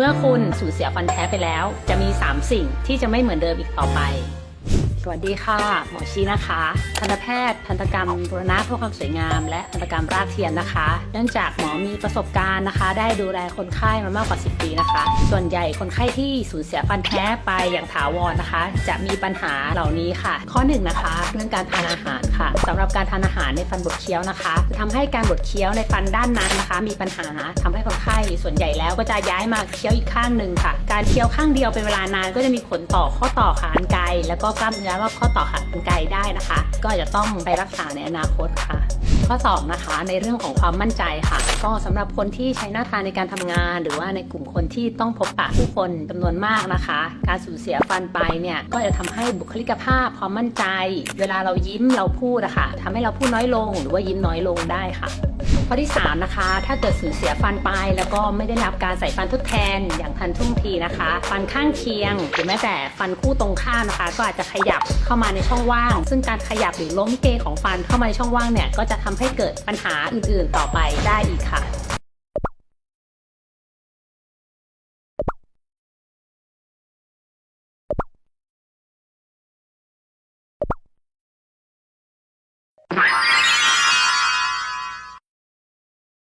เมื่อคุณสูญเสียฟันแท้ไปแล้ว จะมี 3 สิ่งที่จะไม่เหมือนเดิมอีกต่อไป วัสดีค่ะ หมอชีนะคะทันตแพทย์ทันตกรรมบุรณะเพื่อความสวยงาม และทันตกรรมรากเทียมนะคะ เนื่องจากหมอมีประสบการณ์นะคะ ได้ดูแลคนไข้มามากกว่า 10 ปีนะคะ ส่วนใหญ่คนไข้ที่สูญเสียฟันแท้ไปอย่างถาวรนะคะ จะมีปัญหาเหล่านี้ค่ะ ข้อหนึ่งนะคะเรื่องการทานอาหารค่ะสำหรับการทานอาหารในฟันบดเคี้ยวนะคะจะทำให้การบดเคี้ยวในฟันด้านนั้นนะคะ มีปัญหาทำให้คนไข้ส่วนใหญ่แล้วก็จะย้ายมาเคี้ยวอีกข้างหนึ่งค่ะ การเคี้ยวข้างเดียวเป็นเวลานานก็จะมีผลต่อข้อต่อขากรรไกรแล้วก็กล้ามเนื้อรอบข้อต่อขากรรไกรได้นะคะ ก็จะต้องไปรักษาในอนาคตค่ะข้อ2นะคะในเรื่องของความมั่นใจค่ะ ก็สำหรับคนที่ใช้หน้าทาในการทำงาน หรือว่าในกลุ่มคนที่ต้องพบปะผู้คนจำนวนมากนะคะ การสูญเสียฟันไปเนี่ยก็จะทำให้บุคลิกภาพความมั่นใจ เวลาเรายิ้มเราพูดอะค่ะทำให้เราพูดน้อยลง หรือว่ายิ้มน้อยลงได้ค่ะ ข้อที่ 3 นะคะ ถ้าเกิดสูญเสียฟันไป แล้วก็ไม่ได้รับการใส่ฟันทดแทนอย่างทันท่วงทีนะคะ ฟันข้างเคียง หรือแม้แต่ฟันคู่ตรงข้ามนะคะ ก็อาจจะขยับเข้ามาในช่องว่าง ซึ่งการขยับหรือล้มเกของฟันเข้ามาในช่องว่างเนี่ยก็จะทำให้เกิดปัญหาอื่นๆต่อไปได้อีกค่ะ